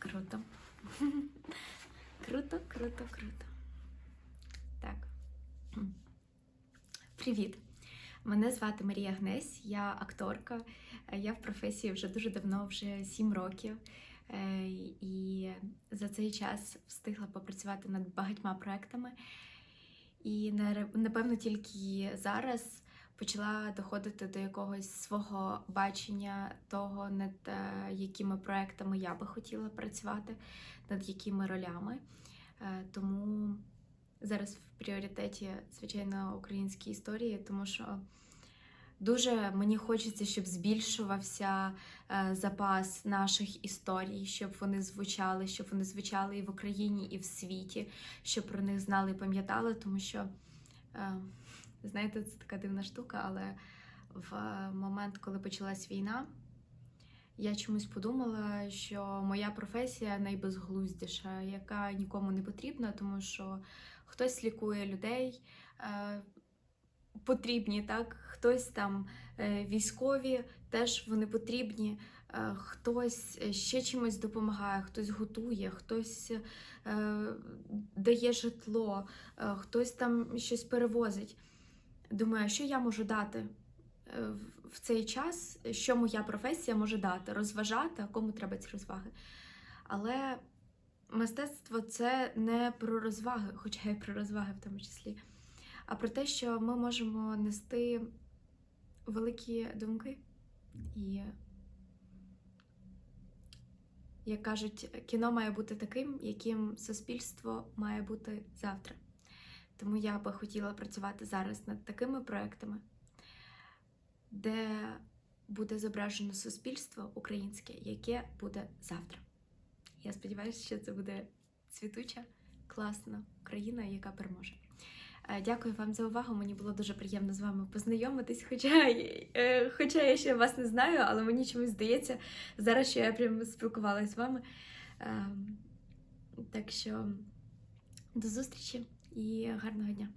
Круто. Круто, круто, круто. Так. Привіт. Мене звати Марія Гнесь, я акторка. Я в професії вже дуже давно, вже 7 років. Е, І за цей час встигла попрацювати над багатьма проектами. І напевно тільки зараз почала доходити до якогось свого бачення того, над е, якими проектами я би хотіла працювати, над якими ролями. Е, Тому зараз в пріоритеті, звичайно, українські історії, тому що дуже мені хочеться, щоб збільшувався е, запас наших історій, щоб вони звучали, щоб вони звучали і в Україні, і в світі, щоб про них знали і пам'ятали, тому що, знаєте, це така дивна штука, але в е, момент, коли почалась війна, я чомусь подумала, що моя професія найбезглуздіша, яка нікому не потрібна, тому що хтось лікує людей. е, Потрібні, так, хтось там е, військові, теж вони потрібні, е, хтось ще чимось допомагає, хтось готує, хтось е, дає житло, е, хтось там щось перевозить. Думаю, що я можу дати е, в- цей час, що моя професія може дати, розважати, а кому треба ці розваги. Але мистецтво це не про розваги, хоча й про розваги в тому числі, а про те, що ми можемо нести великі думки. І, як кажуть, кіно має бути таким, яким суспільство має бути завтра. Тому я би хотіла працювати зараз над такими проектами, де буде зображено суспільство українське, яке буде завтра. Я сподіваюся, що це буде цвітуча, класна країна, яка переможе. Е, Дякую вам за увагу. Мені було дуже приємно з вами познайомитись. Хоча, е, хоча я ще вас не знаю, але мені чомусь здається зараз, що я прямо спілкувалася з вами. Ем, Так що до зустрічі і гарного дня!